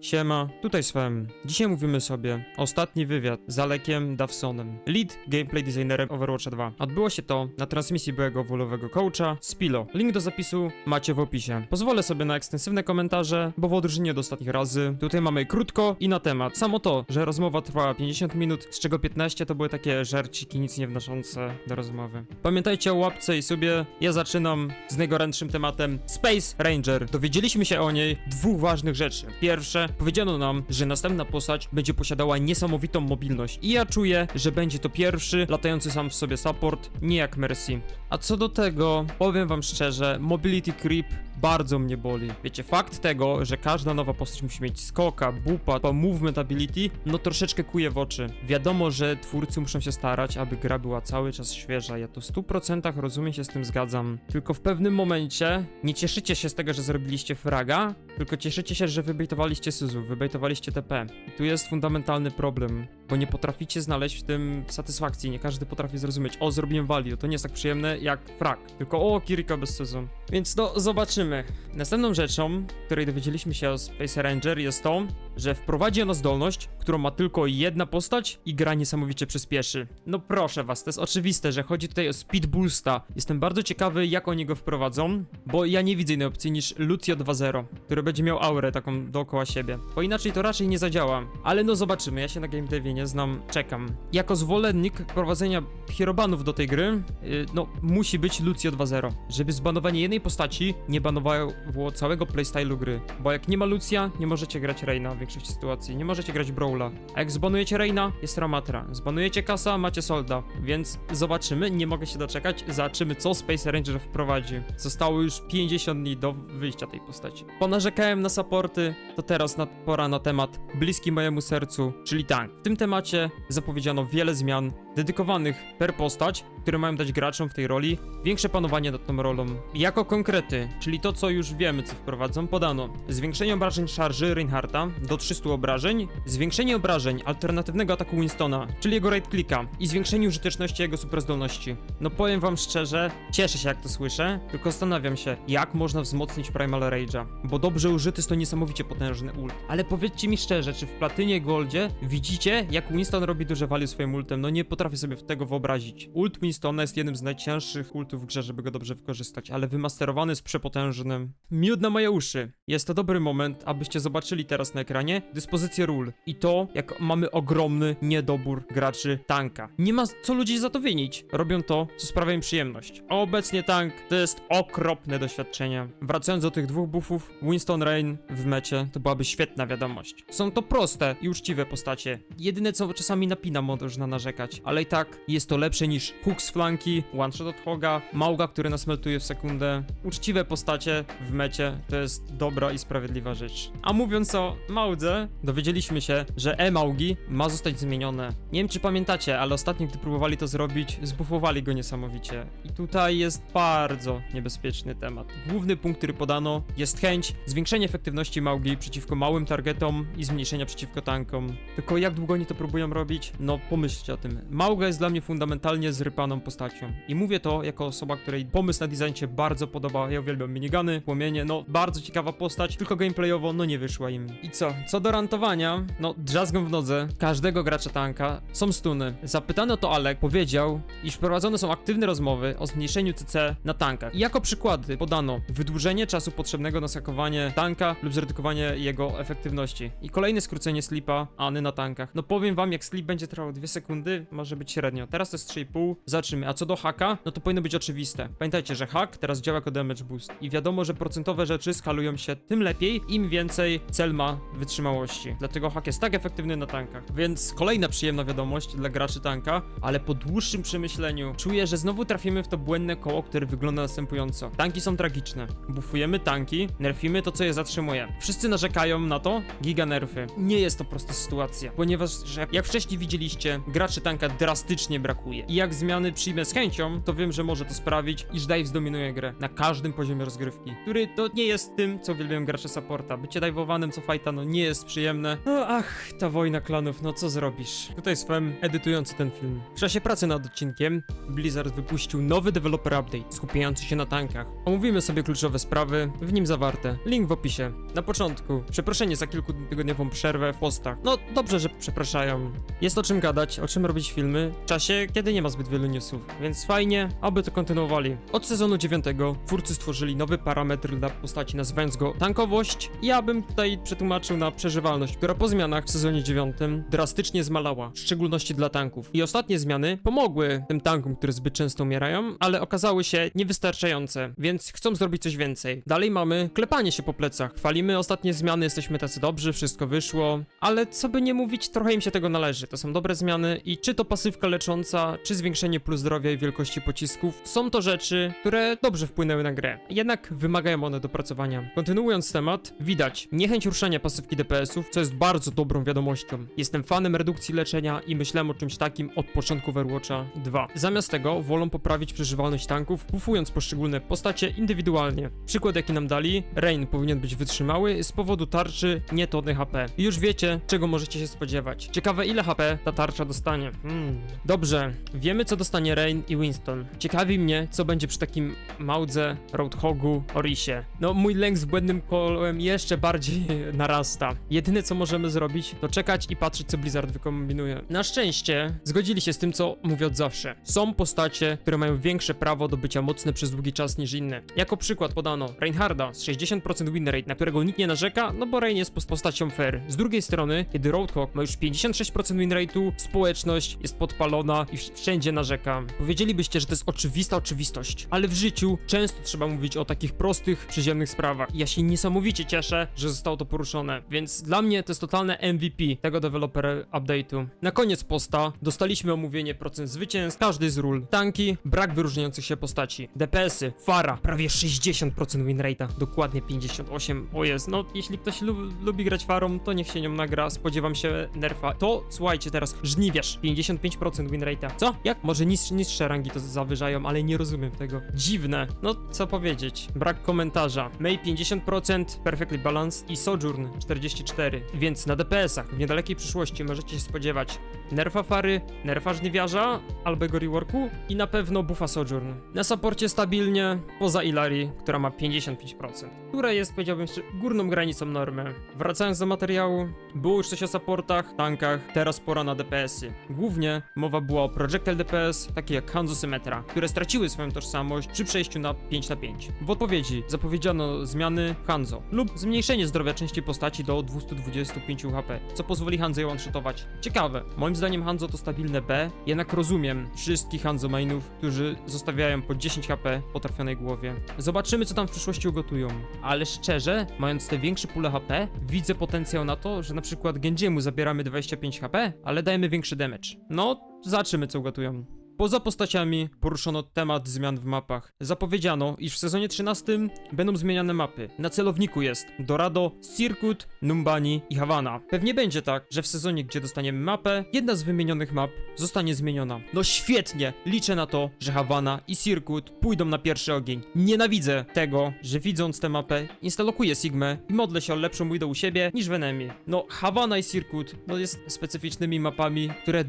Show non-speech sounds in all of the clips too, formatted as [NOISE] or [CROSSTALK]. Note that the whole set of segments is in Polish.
Siema, tutaj Sven. Dzisiaj mówimy sobie ostatni wywiad z Alekiem Dawsonem, lead gameplay designerem Overwatcha 2. Odbyło się to na transmisji byłego wolowego coacha Spilo. Link do zapisu macie w opisie. Pozwolę sobie na ekstensywne komentarze, bo w odróżnieniu od ostatnich razy, tutaj mamy krótko i na temat. Samo to, że rozmowa trwała 50 minut, z czego 15 to były takie żarciki, nic nie wnoszące do rozmowy. Pamiętajcie o łapce i sobie. Ja zaczynam z najgorętszym tematem Space Ranger. Dowiedzieliśmy się o niej dwóch ważnych rzeczy. Pierwsze, powiedziano nam, że następna postać będzie posiadała niesamowitą mobilność. I ja czuję, że będzie to pierwszy latający sam w sobie support, nie jak Mercy. A co do tego, powiem wam szczerze, mobility creep bardzo mnie boli. Wiecie, fakt tego, że każda nowa postać musi mieć skoka, bupa, movement ability, no troszeczkę kuje w oczy. Wiadomo, że twórcy muszą się starać, aby gra była cały czas świeża. Ja to w 100% rozumiem się z tym zgadzam. Tylko w pewnym momencie nie cieszycie się z tego, że zrobiliście fraga, tylko cieszycie się, że wybejtowaliście Suzu, wybejtowaliście TP. I tu jest fundamentalny problem, bo nie potraficie znaleźć w tym satysfakcji. Nie każdy potrafi zrozumieć, o, zrobiłem value, to nie jest tak przyjemne jak frag. Tylko o, Kirika bez Suzu. Więc no, zobaczymy. Następną rzeczą, której dowiedzieliśmy się o Space Ranger jest to, że wprowadzi ona zdolność, którą ma tylko jedna postać i gra niesamowicie przyspieszy. No proszę was, to jest oczywiste, że chodzi tutaj o Speed Boosta. Jestem bardzo ciekawy, jak oni go wprowadzą, bo ja nie widzę innej opcji niż Lucio 2.0, który będzie miał aurę taką dookoła siebie. Bo inaczej to raczej nie zadziała. Ale no zobaczymy, ja się na game devie nie znam, czekam. Jako zwolennik wprowadzenia hierobanów do tej gry, yy, no musi być Lucio 2.0, żeby zbanowanie jednej postaci nie banowało całego playstylu gry. Bo jak nie ma Lucia, nie możecie grać Reina w większości sytuacji, nie możecie grać Brawla. A jak zbanujecie Reina, jest Ramatra. Zbanujecie Kasa, macie Solda. Więc zobaczymy, nie mogę się doczekać, zobaczymy co Space Ranger wprowadzi. Zostało już 50 dni do wyjścia tej postaci. Ponarzekałem na supporty, to teraz na, pora na temat bliski mojemu sercu, czyli tank. W tym temacie zapowiedziano wiele zmian dedykowanych per postać, które mają dać graczom w tej roli większe panowanie nad tą rolą. Jako konkrety, czyli to co już wiemy co wprowadzą, podano zwiększenie obrażeń szarży Reinharta do 300 obrażeń, zwiększenie obrażeń alternatywnego ataku Winstona, czyli jego right clicka i zwiększenie użyteczności jego superzdolności. No powiem wam szczerze, cieszę się jak to słyszę, tylko zastanawiam się, jak można wzmocnić Primal Rage'a, bo dobrze użyty jest to niesamowicie potężny ult. Ale powiedzcie mi szczerze, czy w Platynie Goldzie widzicie, jak Winston robi duże value swoim ultem? No nie potrafię sobie tego wyobrazić. Ult Winstona jest jednym z najcięższych ultów w grze, żeby go dobrze wykorzystać, ale wymasterowany jest przepotężnym. Miód na moje uszy. Jest to dobry moment, abyście zobaczyli teraz na ekranie dyspozycję ról i to, jak mamy ogromny niedobór graczy tanka. Nie ma co ludzi za to winić. Robią to, co sprawia im przyjemność. A obecnie tank to jest okropne doświadczenie. Wracając do tych dwóch buffów, Winston Rain w mecie to byłaby świetna wiadomość. Są to proste i uczciwe postacie. Jedyne co czasami napina można narzekać, ale i tak jest to lepsze niż hook z flanki, one shot od hoga, małga, który nas meltuje w sekundę. Uczciwe postacie w mecie to jest dobra i sprawiedliwa rzecz. A mówiąc o Maudze, dowiedzieliśmy się, że E-Maugi ma zostać zmienione. Nie wiem czy pamiętacie, ale ostatnio gdy próbowali to zrobić, zbufowali go niesamowicie. I tutaj jest bardzo niebezpieczny temat. Główny punkt, który podano, jest chęć zwiększenia efektywności Maugi przeciwko małym targetom i zmniejszenia przeciwko tankom. Tylko jak długo oni to próbują robić? No pomyślcie o tym. Mauga jest dla mnie fundamentalnie postacią. I mówię to jako osoba, której pomysł na design się bardzo podoba. Ja uwielbiam minigany, płomienie, no bardzo ciekawa postać, tylko gameplayowo no nie wyszła im. I co? Co do rantowania, no drzazgą w nodze każdego gracza tanka są stuny. Zapytany o to Alek powiedział, iż prowadzone są aktywne rozmowy o zmniejszeniu CC na tankach. I jako przykłady podano wydłużenie czasu potrzebnego na skakowanie tanka lub zredukowanie jego efektywności. I kolejne skrócenie slipa Any na tankach. No powiem wam, jak slip będzie trwał 2 sekundy, może być średnio. Teraz to jest 3,5, zobaczymy. A co do haka, no to powinno być oczywiste. Pamiętajcie, że hack teraz działa jako damage boost. I wiadomo, że procentowe rzeczy skalują się tym lepiej, im więcej cel ma wytrzymałości. Dlatego hack jest tak efektywny na tankach. Więc kolejna przyjemna wiadomość dla graczy tanka, ale po dłuższym przemyśleniu czuję, że znowu trafimy w to błędne koło, które wygląda następująco. Tanki są tragiczne. Bufujemy tanki, nerfimy to, co je zatrzymuje. Wszyscy narzekają na to, giga nerfy. Nie jest to prosta sytuacja, ponieważ, jak wcześniej widzieliście, graczy tanka drastycznie brakuje. I jak zmiany strony przyjmę z chęcią, to wiem, że może to sprawić, iż Dive zdominuje grę na każdym poziomie rozgrywki, który to nie jest tym, co uwielbiają gracze supporta. Bycie dive'owanym co fajta, no nie jest przyjemne. No ach, ta wojna klanów, no co zrobisz? Tutaj swem edytujący ten film. W czasie pracy nad odcinkiem Blizzard wypuścił nowy developer update skupiający się na tankach. Omówimy sobie kluczowe sprawy, w nim zawarte. Link w opisie. Na początku, przeproszenie za kilkutygodniową przerwę w postach. No dobrze, że przepraszają. Jest o czym gadać, o czym robić filmy w czasie, kiedy nie ma zbyt wielu newsów, więc fajnie, aby to kontynuowali. Od sezonu 9 twórcy stworzyli nowy parametr dla postaci, nazywając go tankowość. I ja bym tutaj przetłumaczył na przeżywalność, która po zmianach w sezonie 9 drastycznie zmalała, w szczególności dla tanków. I ostatnie zmiany pomogły tym tankom, które zbyt często umierają, ale okazały się niewystarczające, więc chcą zrobić coś więcej. Dalej mamy klepanie się po plecach. Chwalimy ostatnie zmiany, jesteśmy tacy dobrzy, wszystko wyszło, ale co by nie mówić, trochę im się tego należy. To są dobre zmiany i czy to pasywka lecząca, czy zwiększenie plus zdrowia i wielkości pocisków, są to rzeczy, które dobrze wpłynęły na grę. Jednak wymagają one dopracowania. Kontynuując temat, widać niechęć ruszania pasywki DPS-ów, co jest bardzo dobrą wiadomością. Jestem fanem redukcji leczenia i myślałem o czymś takim od początku Overwatcha 2. Zamiast tego wolą poprawić przeżywalność tanków, bufując poszczególne postacie indywidualnie. Przykład jaki nam dali, Rain powinien być wytrzymały z powodu tarczy, nie tony HP. I już wiecie, czego możecie się spodziewać. Ciekawe ile HP ta tarcza dostanie. Hmm. Dobrze, wiemy co dostanie Rain i Winston. Ciekawi mnie, co będzie przy takim Maudze, Roadhogu, Orisie. No, mój lęk z błędnym kołem jeszcze bardziej [LAUGHS] narasta. Jedyne co możemy zrobić, to czekać i patrzeć, co Blizzard wykombinuje. Na szczęście zgodzili się z tym, co mówię od zawsze. Są postacie, które mają większe prawo do bycia mocne przez długi czas niż inne. Jako przykład podano Reinharda z 60% win rate, na którego nikt nie narzeka, no bo Rein jest post- postacią fair. Z drugiej strony, kiedy Roadhog ma już 56% win rate'u, społeczność jest podpalona i wsz- wszędzie narzeka. Powiedzielibyście, że to jest oczywista oczywistość, ale w życiu często trzeba mówić o takich prostych, przyziemnych sprawach. I ja się niesamowicie cieszę, że zostało to poruszone, więc dla mnie to jest totalne MVP tego developer update'u. Na koniec posta dostaliśmy omówienie procent zwycięstw, każdy z ról, tanki, brak wyróżniających się postaci, DPS-y, Fara, prawie 60% win rate'a, dokładnie 58, o jest, no jeśli ktoś lu lubi grać Farą, to niech się nią nagra, spodziewam się nerfa. To, słuchajcie teraz, żniwiarz, 55% win rate'a. Co? Jak? Może niż, niższe rangi to zawyżają, ale nie rozumiem tego. Dziwne. No, co powiedzieć? Brak komentarza. May 50%, Perfectly Balanced i Sojourn 44. Więc na DPS-ach w niedalekiej przyszłości możecie się spodziewać nerfa Fary, nerfa Żniwiarza albo jego reworku i na pewno buffa Sojourn. Na supporcie stabilnie, poza Ilari, która ma 55%, która jest, powiedziałbym, górną granicą normy. Wracając do materiału, było już coś o supportach, tankach, teraz pora na DPS-y. Głównie mowa była o projectile DPS, takie jak Hanzo Symmetra, które straciły swoją tożsamość przy przejściu na 5 na 5. W odpowiedzi zapowiedziano zmiany Hanzo lub zmniejszenie zdrowia części postaci do 225 HP, co pozwoli Hanzo ją one-shotować. Ciekawe, moim zdaniem Hanzo to stabilne B, jednak rozumiem wszystkich Hanzo mainów, którzy zostawiają po 10 HP po trafionej głowie. Zobaczymy co tam w przyszłości ugotują, ale szczerze, mając te większe pule HP, widzę potencjał na to, że na przykład Genjiemu zabieramy 25 HP, ale dajemy większy damage. No, zobaczymy co ugotują. Poza postaciami poruszono temat zmian w mapach. Zapowiedziano, iż w sezonie 13 będą zmieniane mapy. Na celowniku jest Dorado, Circuit, Numbani i Havana. Pewnie będzie tak, że w sezonie, gdzie dostaniemy mapę, jedna z wymienionych map zostanie zmieniona. No świetnie! Liczę na to, że Havana i Circuit pójdą na pierwszy ogień. Nienawidzę tego, że widząc tę mapę, instalokuję Sigmę i modlę się o lepszą build u siebie niż w. No, Havana i Circuit, no jest specyficznymi mapami, które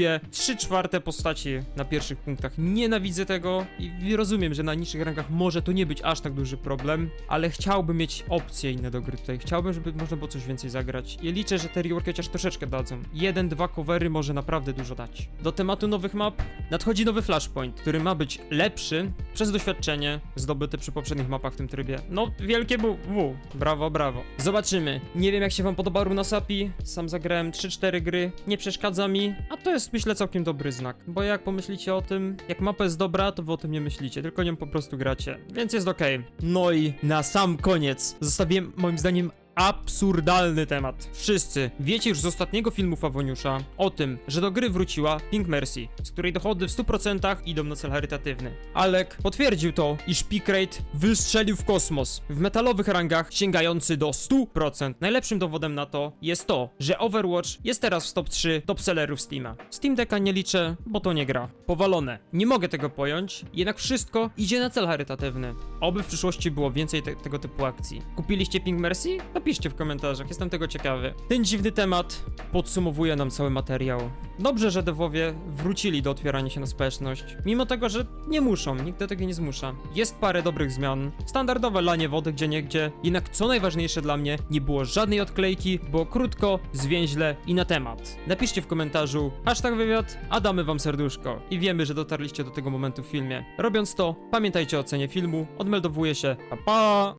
dyskwalifikuje 3 czwarte postaci na pierwszych punktach. Nienawidzę tego i rozumiem, że na niższych rankach może to nie być aż tak duży problem, ale chciałbym mieć opcje inne do gry tutaj. Chciałbym, żeby można było coś więcej zagrać. I liczę, że te reworki chociaż troszeczkę dadzą. Jeden, dwa covery może naprawdę dużo dać. Do tematu nowych map nadchodzi nowy Flashpoint, który ma być lepszy przez doświadczenie zdobyte przy poprzednich mapach w tym trybie. No, wielkie bu- W. Brawo, brawo. Zobaczymy. Nie wiem, jak się wam podoba Runa Sapi. Sam zagrałem 3-4 gry. Nie przeszkadza mi, a to jest, myślę, całkiem dobry znak. Bo jak pomyślicie o tym, jak mapa jest dobra, to wy o tym nie myślicie, tylko nią po prostu gracie. Więc jest okej. No i na sam koniec zostawiłem, moim zdaniem, absurdalny temat. Wszyscy wiecie już z ostatniego filmu Fawoniusza o tym, że do gry wróciła Pink Mercy, z której dochody w 100% idą na cel charytatywny. Alek potwierdził to, iż peak rate wystrzelił w kosmos w metalowych rangach sięgający do 100%. Najlepszym dowodem na to jest to, że Overwatch jest teraz w top 3 top sellerów Steama. Steam Decka nie liczę, bo to nie gra. Powalone. Nie mogę tego pojąć, jednak wszystko idzie na cel charytatywny. Oby w przyszłości było więcej te tego typu akcji. Kupiliście Pink Mercy? Napiszcie w komentarzach, jestem tego ciekawy. Ten dziwny temat podsumowuje nam cały materiał. Dobrze, że dewowie wrócili do otwierania się na społeczność, mimo tego, że nie muszą, nikt do tego nie zmusza. Jest parę dobrych zmian, standardowe lanie wody gdzie niegdzie, jednak co najważniejsze dla mnie, nie było żadnej odklejki, było krótko, zwięźle i na temat. Napiszcie w komentarzu hashtag wywiad, a damy wam serduszko. I wiemy, że dotarliście do tego momentu w filmie. Robiąc to, pamiętajcie o ocenie filmu, odmeldowuję się, pa pa!